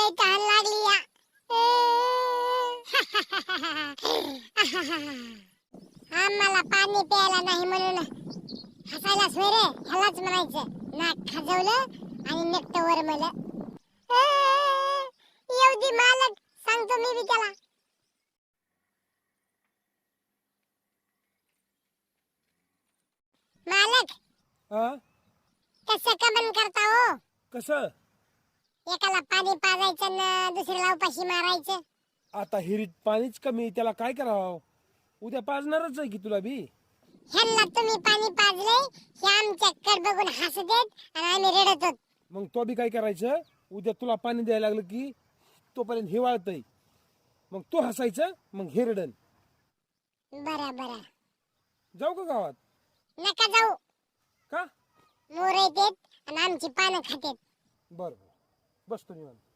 लय तहान लागली या आम्हाला पाणी प्यायला नाही म्हणून हसायला रे? ह्यालाच म्हणायचं. नाक खाजवलं आणि नेकट वर मला. येऊ दे मालक सांगतो मी बी त्याला. मालक हा? कसं कमन करता हो? कसं? एकाला पाणी पाजायचं ना दुसऱ्याला उपाशी मारायचं. आता हिरीत पाणीच कमी त्याला काय करावं? उद्या पाजणारच आहे की तुला बी? ह्यांना तुम्ही पाणी पाजले हे आमच्या कड बघून हसत आणि आम्ही रडत होत. मग तो बी काय करायचं? उद्या तुला पाणी द्यायला लागलं की तोपर्यंत हिवाळतय मग तो हसायचं मग हिरडन बरा बरा. जाऊ का गावात? नका जाऊ. का? मोर येतेत आणि आमची पानं खातेत. बरं बरं. बसतो निवांत.